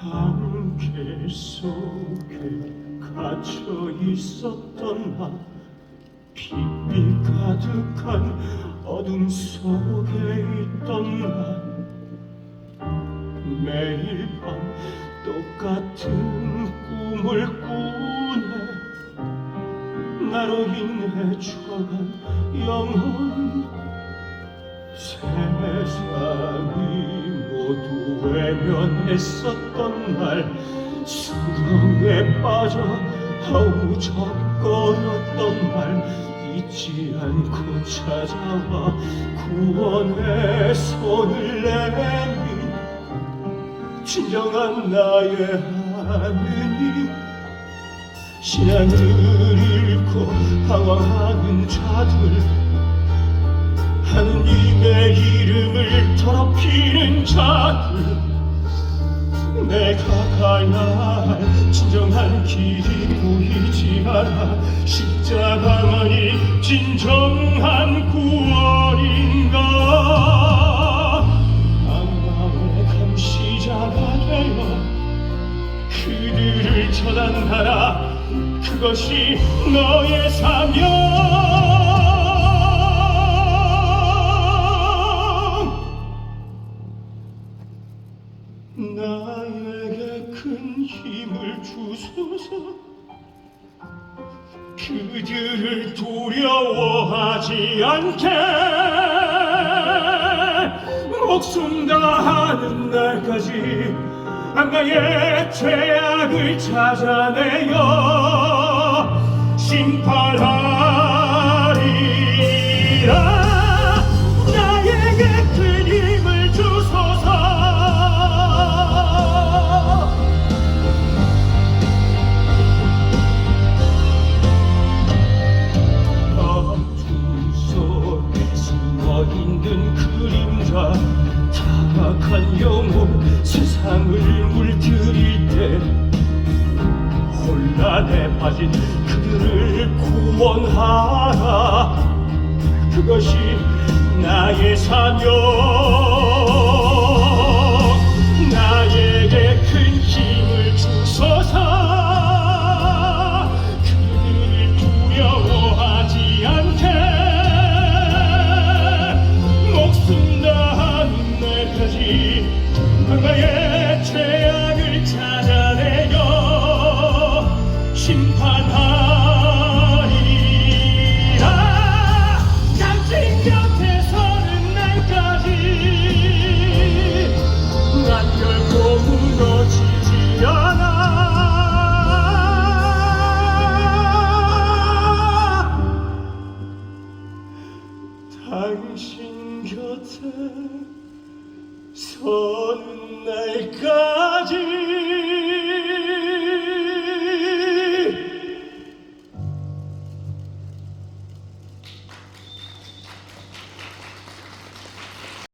함께 속에 갇혀 있었던 나 깊이 가득한 어둠 속에 있던 나. 매일 밤 똑같은 꿈을 꾸네. 나로 인해 죽어간 영혼 외면했었던 날 수렁에 빠져 허우적거렸던 날 잊지 않고 찾아와 구원의 손을 내민 진정한 나의 하느님. 신앙을 잃고 방황하는 자들 하느님의 이름을 더럽히는 자들 내가 가야 할 진정한 길이 보이지 않아 십자가만이 진정한 구원인가? 악마의 감시자가 되어 그들을 처단하라. 그것이 너의 사명 나에게 큰 힘을 주소서. 그들을 두려워하지 않게. 목숨 다하는 날까지 악마의 죄악을 찾아내어 심판하 세상을 물들일 때 혼란에 빠진 그들을 구원하라. 그것이 나의 사명 악 날까지